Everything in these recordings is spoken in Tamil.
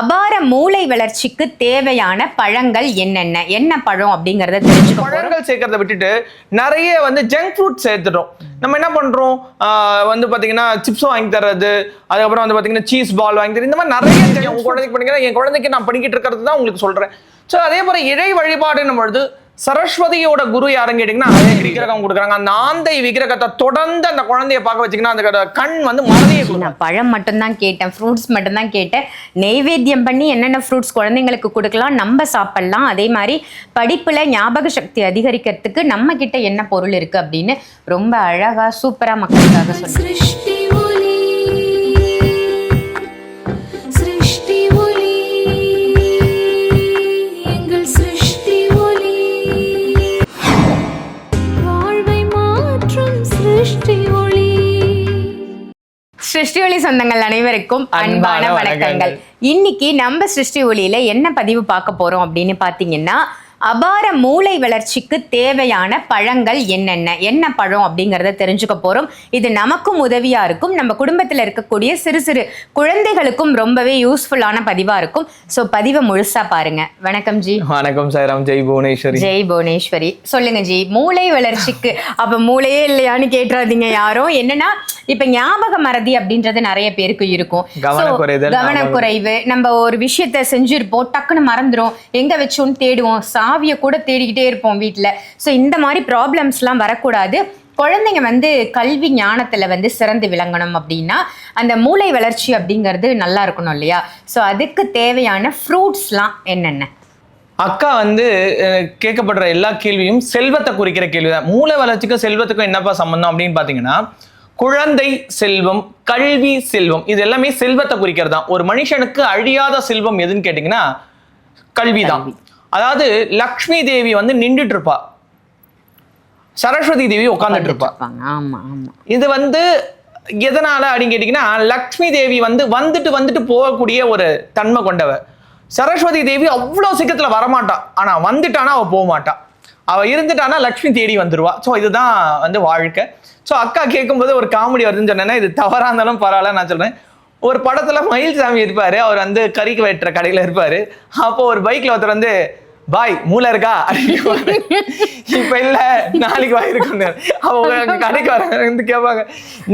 அபார மூளை வளர்ச்சிக்கு தேவையான பழங்கள் என்னென்ன? என்ன பழம் அப்படிங்கறத போறோம். பழங்கள் சேர்க்கறத விட்டுட்டு நிறைய வந்து ஜங்க் ஃபுட் சேர்த்துட்டோம். நம்ம என்ன பண்றோம்? வந்து பாத்தீங்கன்னா சிப்ஸ் வாங்கி தர்றது அதுக்கப்புறம் வந்து பாத்தீங்கன்னா சீஸ் பால் வாங்கி தர்றது இந்த மாதிரி நிறைய உங்க குழந்தைக்கு பண்ணிக்கிறேன். என் குழந்தைக்கு நான் பண்ணிக்கிட்டு இருக்கிறது தான் உங்களுக்கு சொல்றேன். ஸோ அதே போல இறை வழிபாடுன்னும் பொழுது சரஸ்வதியோட குரு யாருன்னு கேட்டீங்கன்னா அதே விக்கிரகம் கொடுக்குறாங்க. அந்த ஆந்தை விக்கிரகத்தை தொடர்ந்து அந்த குழந்தைய பார்க்க வச்சீங்கன்னா அந்த கண் வந்து மறதியை நான் பழம் மட்டும்தான் கேட்டேன் ஃப்ரூட்ஸ் மட்டும்தான் கேட்டேன். நெய்வேத்தியம் பண்ணி என்னென்ன ஃப்ரூட்ஸ் குழந்தைங்களுக்கு கொடுக்கலாம் நம்ம சாப்பிடலாம். அதே மாதிரி படிப்புல ஞாபக சக்தி அதிகரிக்கிறதுக்கு நம்ம கிட்ட என்ன பொருள் இருக்கு அப்படின்னு ரொம்ப அழகா சூப்பரா மக்களுக்காக சொன்னீங்க சிருஷ்டி ஒளி சொந்தங்கள் அனைவருக்கும் அன்பான வணக்கங்கள். இன்னைக்கு நம்ம சிருஷ்டி ஒளியில என்ன பதிவு பார்க்க போறோம் அப்படின்னு பாத்தீங்கன்னா அபார மூளை வளர்ச்சிக்கு தேவையான பழங்கள் என்னென்ன? என்ன பழம் அப்படிங்கறத தெரிஞ்சுக்க போறோம். இது நமக்கும் உதவியா இருக்கும். நம்ம குடும்பத்துல இருக்கக்கூடிய சிறு சிறு குழந்தைகளுக்கும் ரொம்பவே யூஸ்ஃபுல்லான பதிவா இருக்கும். ஸோ பதிவை முழுசா பாருங்க. வணக்கம் ஜி. வணக்கம் சாய்ராம். ஜெய் புவனேஸ்வரி. ஜெய் புவனேஸ்வரி. சொல்லுங்க ஜி. மூளை வளர்ச்சிக்கு அப்ப மூளையே இல்லையான்னு கேட்டுறாதீங்க யாரும். என்னன்னா இப்ப ஞாபக மறதி அப்படின்றது நிறைய பேருக்கு இருக்கும். கவனக்குறைவு நம்ம ஒரு விஷயத்த செஞ்சிருப்போம் டக்குன்னு மறந்துரும். எங்க வச்சோன்னு தேடுவோம் சாவியை கூட தேடிக்கிட்டே இருப்போம் வீட்ல. சோ இந்த மாதிரி ப்ராப்ளம்ஸ்லாம் வரக்கூடாது. குழந்தைங்க வந்து கல்வி ஞானத்துல வந்து சிறந்து விளங்கணும் அப்படின்னா அந்த மூளை வளர்ச்சி அப்படிங்கிறது நல்லா இருக்கணும் இல்லையா? சோ அதுக்கு தேவையான ஃப்ரூட்ஸ்லாம் என்னென்ன? அக்கா வந்து கேட்கப்படுற எல்லா கேள்வியும் செல்வத்தை குறிக்கிற கேள்வி தான் மூளை வளர்ச்சிக்கும் செல்வத்துக்கும் என்னப்பா சம்பந்தம் அப்படின்னு பார்த்தீங்கன்னா குழந்தை செல்வம் கல்வி செல்வம் இது எல்லாமே செல்வத்தை குறிக்கிறது? தான் ஒரு மனுஷனுக்கு அழியாத செல்வம் எதுன்னு கேட்டிங்கன்னா கல்வி. தான் அதாவது லக்ஷ்மி தேவி வந்து நின்றுட்டு இருப்பா சரஸ்வதி தேவி உட்காந்துட்டு இருப்பா இருப்பாங்க ஆமா ஆமா. இது வந்து எதனால அப்படின்னு கேட்டிங்கன்னா லக்ஷ்மி தேவி வந்து வந்துட்டு வந்துட்டு போகக்கூடிய ஒரு தன்மை கொண்டவ. சரஸ்வதி தேவி அவ்வளோ சீக்கிரத்துல வரமாட்டா. ஆனா வந்துட்டானா அவ போக மாட்டா அவள் இருந்துட்டானா லக்ஷ்மி தேடி வந்துருவா. ஸோ இதுதான் வந்து வாழ்க்கை. ஸோ அக்கா கேட்கும்போது ஒரு காமெடி வருதுன்னு சொன்னேன்னா இது தவறாக இருந்தாலும் பரவாயில்ல நான் சொல்கிறேன் ஒரு படத்துல மயில்சாமி இருப்பார் அவர் வந்து கறிக்கு வெட்டுற கடையில் இருப்பார். அப்போது ஒரு பைக்கில் ஒருத்தர் வந்து பாய் மூளை இருக்கா? அப்படின்னு இப்ப இல்ல நாளைக்கு வாய் இருக்குன்னு அவங்க கடைக்கு வர வந்து கேட்பாங்க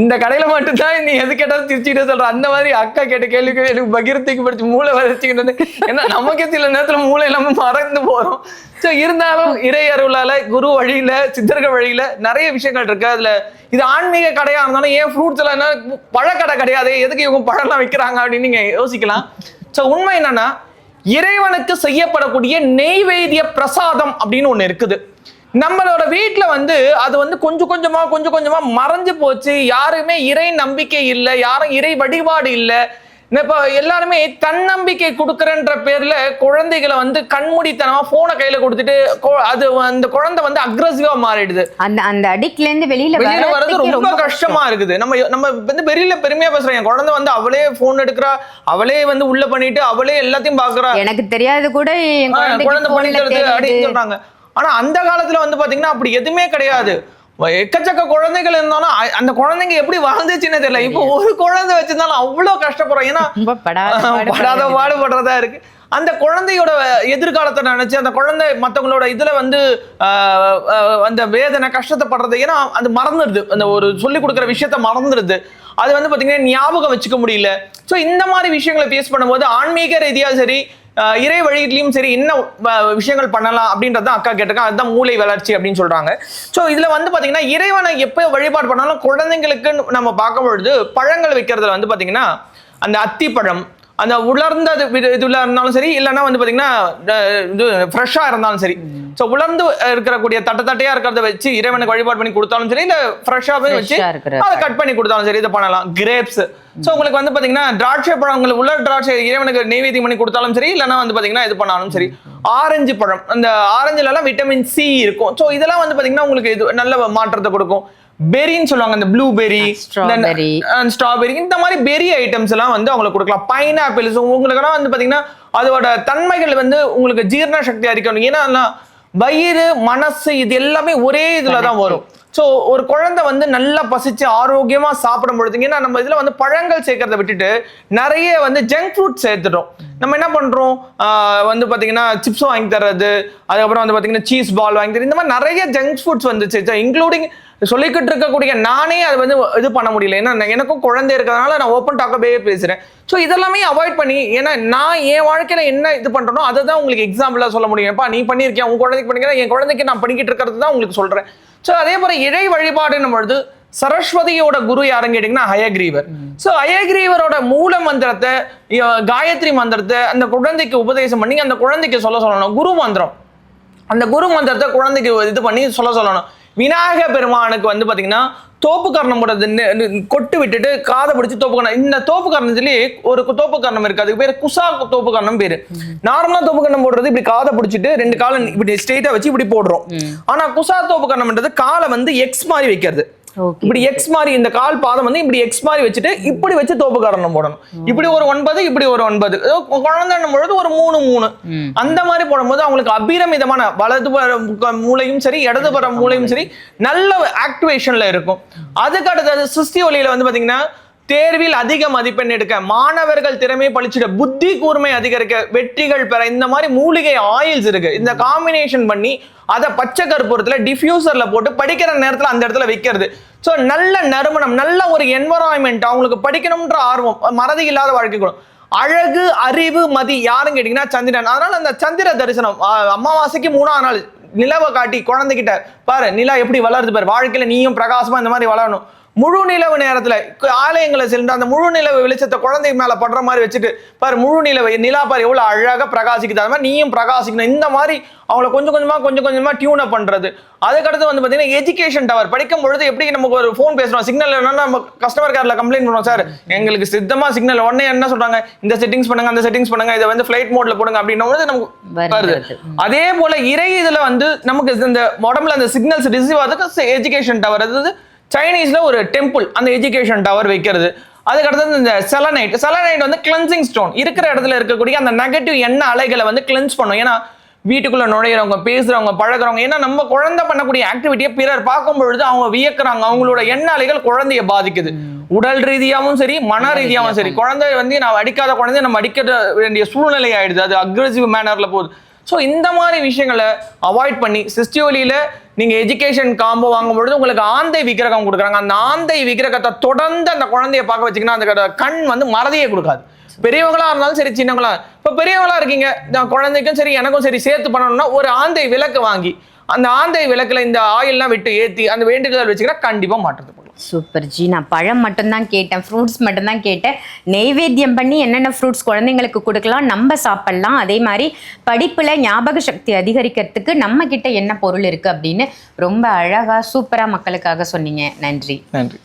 இந்த கடையில மட்டும்தான் நீ எது கேட்டாலும் திருச்சிட்டு சொல்ற. அந்த மாதிரி அக்கா கேட்ட கேள்விக்கு எனக்கு பகிர்த்துக்கு படிச்சு மூளை வளர்ச்சிக்கிட்டு வந்து ஏன்னா நமக்கே சில நேரத்துல மூளை இல்லாம மறந்து போறோம். ஸோ இருந்தாலும் இறை அருளால குரு வழியில சித்தர்கள் வழியில நிறைய விஷயங்கள் இருக்கு. அதுல இது ஆன்மீக கடையா இருந்தாலும் ஏன் ஃப்ரூட்ஸ் எல்லாம் என்ன பழக்கடை கிடையாது. எதுக்கு இவங்க பழம்லாம் வைக்கிறாங்க அப்படின்னு நீங்க யோசிக்கலாம். ஸோ உண்மை என்னன்னா இறைவனுக்கு செய்யப்படக்கூடிய நெய்வேத்திய பிரசாதம் அப்படின்னு ஒன்று இருக்குது. நம்மளோட வீட்டில் வந்து அது வந்து கொஞ்சம் கொஞ்சமாக கொஞ்சம் கொஞ்சமாக மறைஞ்சு போச்சு. யாருமே இறை நம்பிக்கை இல்லை யாரும் இறை வழிபாடு இல்லை. இப்போ எல்லாருமே தன்னம்பிக்கை கொடுக்குறன்ற பேர்ல குழந்தைகளை வந்து கண்மூடித்தனமா போனை கையில கொடுத்துட்டு அது அந்த குழந்தை வந்து அக்ரஸிவா மாறிடுது. அந்த அந்த அடிக்ல இருந்து வெளியில வெளியில வர்றது ரொம்ப கஷ்டமா இருக்குது. நம்ம நம்ம வந்து வெளியில பெருமையா பேசுறோம் என் குழந்தை வந்து அவளே போன் எடுக்கிறா அவளே வந்து உள்ள பண்ணிட்டு அவளே எல்லாத்தையும் பாக்குறா. எனக்கு தெரியாது கூட குழந்தை பண்ணிக்கிறது அப்படின்னு. சொல்றாங்க. ஆனா அந்த காலத்துல வந்து பாத்தீங்கன்னா அப்படி எதுவுமே கிடையாது. எக்கச்சக்க குழந்தைகள் இருந்தாலும் அந்த குழந்தைங்க எப்படி வாழ்ந்துச்சுன்னே தெரியல. இப்போ ஒரு குழந்தை வச்சிருந்தாலும் அவ்வளவு கஷ்டப்படுறோம். ஏன்னா படாத பாடு படாத படுறது. பாடுபடுறதா இருக்கு. அந்த குழந்தையோட எதிர்காலத்தை நினைச்சு அந்த குழந்தை மத்தவங்களோட இதுல வந்து அந்த வேதனை கஷ்டத்தைப்படுறது ஏன்னா அது மறந்துடுது. அந்த ஒரு சொல்லி கொடுக்குற விஷயத்த மறந்துடுது. அது வந்து பாத்தீங்கன்னா ஞாபகம் வச்சுக்க முடியல. சோ இந்த மாதிரி விஷயங்களை ஃபேஸ் பண்ணும்போது ஆன்மீக ரீதியா சரி இறை வழியிலையும் சரி என்ன விஷயங்கள் பண்ணலாம் அப்படின்றத அக்கா கேட்டிருக்காங்க. அதுதான் மூளை வளர்ச்சி அப்படின்னு சொல்றாங்க. ஸோ இதுல வந்து பாத்தீங்கன்னா இறைவனை எப்போ வழிபாடு பண்ணாலும் குழந்தைங்களுக்கு நம்ம பார்க்கும் பொழுது பழங்கள் வைக்கிறதுல வந்து பாத்தீங்கன்னா அந்த அத்திப்பழம் அந்த உலர்ந்த இது- இது- இதுல இருந்தாலும் சரி இல்லைன்னா வந்து பாத்தீங்கன்னா அஹ், இது ஃப்ரெஷ்ஷா இருந்தாலும் சரி. ஸோ உலர்ந்து இருக்கக்கூடிய தட்டை தட்டையா இருக்கிறத வச்சு இறைவனுக்கு வழிபாடு பண்ணி கொடுத்தாலும் சரி இல்ல ஃப்ரெஷ்ஷாவே வச்சு. அதை கட் பண்ணி கொடுத்தாலும் சரி இதை பண்ணலாம். கிரேப்ஸ் ஸோ உங்களுக்கு வந்து பாத்தீங்கன்னா திராட்சை பழங்கள் உள்ள திராட்சை இறைவனுக்கு நெய்வேத்தியம் பண்ணி கொடுத்தாலும் சரி இல்லைன்னா வந்து பாத்தீங்கன்னா இது பண்ணாலும் சரி. ஆரஞ்சு பழம். அந்த ஆரஞ்சுல எல்லாம் விட்டமின் சி இருக்கும். ஸோ இதெல்லாம் வந்து பாத்தீங்கன்னா உங்களுக்கு இது நல்ல மாற்றத்தை கொடுக்கும். பெரின்னு சொல்லுவாங்க அந்த ப்ளூபெரி strawberry. ஸ்ட்ராபெரி இந்த மாதிரி பெரி ஐட்டம்ஸ் எல்லாம் வந்து அவங்களுக்கு கொடுக்கலாம். பைனாப்பிள்ஸ் உங்களுக்கெல்லாம் வந்து பாத்தீங்கன்னா அதோட தன்மைகள் வந்து உங்களுக்கு ஜீரண சக்தி அதிகணும் ஏன்னா வயிறு மனசு இது எல்லாமே ஒரே இதுல தான் வரும். ஸோ ஒரு குழந்தை வந்து நல்லா பசிச்சு ஆரோக்கியமா சாப்பிடும் பொழுது ஏன்னா நம்ம இதுல வந்து பழங்கள் சேர்க்கறத விட்டுட்டு நிறைய வந்து ஜங்க் ஃப்ரூட் சேர்த்துட்டோம். நம்ம என்ன பண்றோம்? ஆஹ் வந்து பாத்தீங்கன்னா சிப்ஸ் வாங்கி தர்றது அதுக்கப்புறம் வந்து பாத்தீங்கன்னா சீஸ் பால் வாங்கி தர்றது இந்த மாதிரி நிறைய ஜங்க் ஃபுட்ஸ் வந்துச்சு. இன்க்ளூடிங் சொல்லிக்கிட்டு இருக்கக்கூடிய நானே அது வந்து இது பண்ண முடியல. ஏன்னா நான் எனக்கும் குழந்தை இருக்கிறதுனால நான் ஓப்பன் டாக்கவே பேசுகிறேன் ஸோ இதெல்லாமே அவாய்ட் பண்ணி ஏன்னா நான் என் வாழ்க்கையில் என்ன இது பண்ணுறனோ அதை தான் உங்களுக்கு எக்ஸாம்பிளாக சொல்ல முடியும். எப்பா நீ பண்ணியிருக்கியா? உன் குழந்தைக்கு பண்ணிக்கிறேன் என் குழந்தைக்கு நான் பண்ணிக்கிட்டு இருக்கிறது தான் உங்களுக்கு சொல்கிறேன் ஸோ அதே போல இழை வழிபாடுன்னும் பொழுது சரஸ்வதியோட குரு யாருன்னு கேட்டீங்கன்னா ஹயக்ரீவர். ஸோ ஹயக்ரீவரோட மூல மந்திரத்தை காயத்ரி மந்திரத்தை அந்த குழந்தைக்கு உபதேசம் பண்ணி அந்த குழந்தைக்கு சொல்ல சொல்லணும். குரு மந்திரம். அந்த குரு மந்திரத்தை குழந்தைக்கு இது பண்ணி சொல்ல சொல்லணும். விநாயக பெருமானுக்கு வந்து பாத்தீங்கன்னா தோப்பு கர்ணம் போடுறது கொட்டு விட்டுட்டு காதை பிடிச்சி தோப்பு கர்ணம். இந்த தோப்பு கர்ணத்துலேயே ஒரு தோப்பு கர்ணம் இருக்கு. அதுக்கு பேர் குசா தோப்பு கர்ணம் பேரு. நார்மலா தோப்பு கர்ணம் போடுறது இப்படி காதை பிடிச்சிட்டு ரெண்டு காலை இப்படி ஸ்ட்ரெயிட்டா வச்சு இப்படி போடுறோம். ஆனா குசா தோப்பு கர்ணம்ன்றது காலை வந்து எக்ஸ் மாதிரி வைக்கிறது. இப்படி எக்ஸ் மாதிரி இந்த கால் பாதம் வந்து இப்படி எக்ஸ் மாதிரி வச்சுட்டு இப்படி வச்சு தோப்பு காரணம் போடணும். இப்படி ஒரு ஒன்பது இப்படி ஒரு ஒன்பது. குழந்தைன்னும் பொழுது ஒரு மூணு மூணு. அந்த மாதிரி போடும்போது அவங்களுக்கு அபிரமிதமான வலது மூளையும் சரி இடது புற மூளையும் சரி நல்ல ஆக்டிவேஷன்ல இருக்கும். அதுக்கு அடுத்தது சிருஷ்டி ஒளியில வந்து பாத்தீங்கன்னா தேர்வில் அதிக மதிப்பெண் எடுக்க மாணவர்கள் திறமை பழிச்சிட புத்தி கூர்மை அதிகரிக்க வெற்றிகள் பெற இந்த மாதிரி மூலிகை ஆயில்ஸ் இருக்கு. இந்த காம்பினேஷன் பண்ணி அதை பச்சை கற்பூரத்துல டிஃப்யூசரில் போட்டு படிக்கிற நேரத்தில் அந்த இடத்துல வைக்கிறது. ஸோ நல்ல நறுமணம் நல்ல ஒரு என்வரான்மெண்ட் அவங்களுக்கு படிக்கணும்ன்ற ஆர்வம் மறதி இல்லாத வாழ்க்கை கூட அழகு அறிவு மதி யாருன்னு கேட்டீங்கன்னா சந்திரன். அதனால அந்த சந்திர தரிசனம் அமாவாசைக்கு மூணாவது நாள் நிலவை காட்டி குழந்தைகிட்ட பாரு நிலா எப்படி வளருது பாரு வாழ்க்கையில நீயும் பிரகாசமா இந்த மாதிரி வளரணும். முழு நிலவு நேரத்துல ஆலயங்களை சென்று அந்த முழு நிலவு வெளிச்சத்தை குழந்தை மேல படுற மாதிரி வச்சுட்டு பாரு முழு நிலவு நிலா பாரு எவ்வளவு அழகா பிரகாசிக்குது. அது மாதிரி நீயும் பிரகாசிக்கணும். இந்த மாதிரி அவங்கள கொஞ்சம் கொஞ்சமா கொஞ்சம் கொஞ்சமா டியூன் அப் பண்றது. அதுக்கடுத்து வந்து பாத்தீங்கன்னா எஜுகேஷன் டவர் படிக்கும் பொழுது எப்படி நமக்கு ஒரு ஃபோன் பேசுறோம்? சிக்னல் என்னன்னா நம்ம கஸ்டமர் கேர்ல கம்ப்ளைண்ட் பண்ணுவோம் சார் எங்களுக்கு சித்தமா சிக்னல் உடனே என்ன சொல்றாங்க? இந்த செட்டிங்ஸ் பண்ணுங்க அந்த செட்டிங்ஸ் பண்ணுங்க. இதை வந்து ஃபிளைட் மோட்ல போடுங்க அப்படின்னும் நமக்கு வருது. அதே போல இறை இதுல வந்து நமக்கு இந்த உடம்புல அந்த சிக்னல்ஸ் ரிசீவ் ஆகிறதுக்கு எஜுகேஷன் டவர் அதாவது சைனீஸ்ல ஒரு டெம்பிள் அந்த எஜுகேஷன் டவர் வைக்கிறது. அதுக்கு அடுத்தது இந்த செலனைட் செலனைட் வந்து கிளென்சிங் ஸ்டோன் இருக்கிற இடத்துல இருக்கக்கூடிய அந்த நெகட்டிவ் எண்ண அலைகளை வந்து கிளென்ஸ் பண்ணும். ஏன்னா வீட்டுக்குள்ள நுழையிறவங்க பேசுறவங்க பழகுறவங்க ஏன்னா நம்ம குழந்தை பண்ணக்கூடிய ஆக்டிவிட்டியை பிறர் பார்க்கும் பொழுது அவங்க வியக்குறாங்க. அவங்களோட எண்ண அலைகள் குழந்தைய பாதிக்குது. உடல் ரீதியாவும் சரி மன ரீதியாவும் சரி. குழந்தை வந்து நான் அடிக்காத குழந்தைய நம்ம அடிக்க வேண்டிய சூழ்நிலை ஆயிடுது. அது அக்ரெசிவ் மேனர்ல போகுது. ஸோ இந்த மாதிரி விஷயங்களை அவாய்ட் பண்ணி சிஸ்டியோலியில் நீங்கள் எஜுகேஷன் காம்போ வாங்கும் பொழுது உங்களுக்கு ஆந்தை விக்கிரகம் கொடுக்குறாங்க. அந்த ஆந்தை விக்கிரகத்தை தொடர்ந்து அந்த குழந்தைய பார்க்க வச்சிங்கன்னா அந்த கண் வந்து மறதியே கொடுக்காது. பெரியவங்களா இருந்தாலும் சரி சின்னவங்களா இப்போ பெரியவங்களா இருக்கீங்க நான் குழந்தைக்கும் சரி எனக்கும் சரி சேர்த்து பண்ணணும்னா ஒரு ஆந்தை விளக்கு வாங்கி அந்த ஆந்தை விளக்குல இந்த ஆயில்லாம் விட்டு ஏற்றி அந்த வேண்டுதல் வச்சுக்கிட்டா கண்டிப்பாக மாற்றத்தை சூப்பர் ஜி நான் பழம் மட்டும்தான் கேட்டேன் ஃப்ரூட்ஸ் மட்டும்தான் கேட்டேன். நெய்வேத்தியம் பண்ணி என்னென்ன ஃப்ரூட்ஸ் குழந்தைங்களுக்கு கொடுக்கலாம் நம்ம சாப்பிட்லாம். அதே மாதிரி படிப்பில் ஞாபக சக்தி அதிகரிக்கிறதுக்கு நம்ம கிட்ட என்ன பொருள் இருக்குது அப்படின்னு ரொம்ப அழகாக சூப்பராக மக்களுக்காக சொன்னீங்க. நன்றி. நன்றி.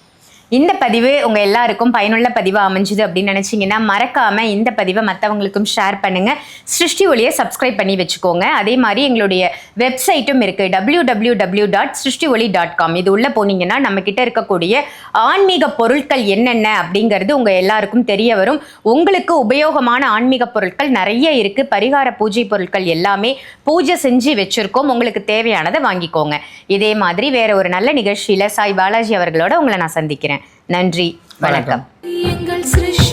இந்த பதிவு உங்க எல்லாருக்கும் பயனுள்ள பதிவாக அமைஞ்சுது அப்படின்னு நினைச்சீங்கன்னா மறக்காம இந்த பதிவை மற்றவங்களுக்கும் ஷேர் பண்ணுங்க. சிருஷ்டி ஒளியை சப்ஸ்கிரைப் பண்ணி வச்சுக்கோங்க. அதே மாதிரி எங்களுடைய வெப்சைட்டும் இருக்கு. டபிள்யூ டபிள்யூ டபிள்யூ டாட் சிருஷ்டி ஒளி டாட் காம் இது உள்ள போனீங்கன்னா நம்ம கிட்ட இருக்கக்கூடிய ஆன்மீக பொருட்கள் என்னென்ன அப்படிங்கிறது உங்க எல்லாருக்கும் தெரிய வரும். உங்களுக்கு உபயோகமான ஆன்மீக பொருட்கள் நிறைய இருக்கு. பரிகார பூஜை பொருட்கள் எல்லாமே பூஜை செஞ்சு வச்சிருக்கோம். உங்களுக்கு தேவையானதை வாங்கிக்கோங்க. இதே மாதிரி வேற ஒரு நல்ல நிகழ்ச்சியில சாய் பாலாஜி அவர்களோட உங்களை நான் சந்திக்கிறேன். நன்றி. வணக்கம். எங்கள் சிருஷ்டி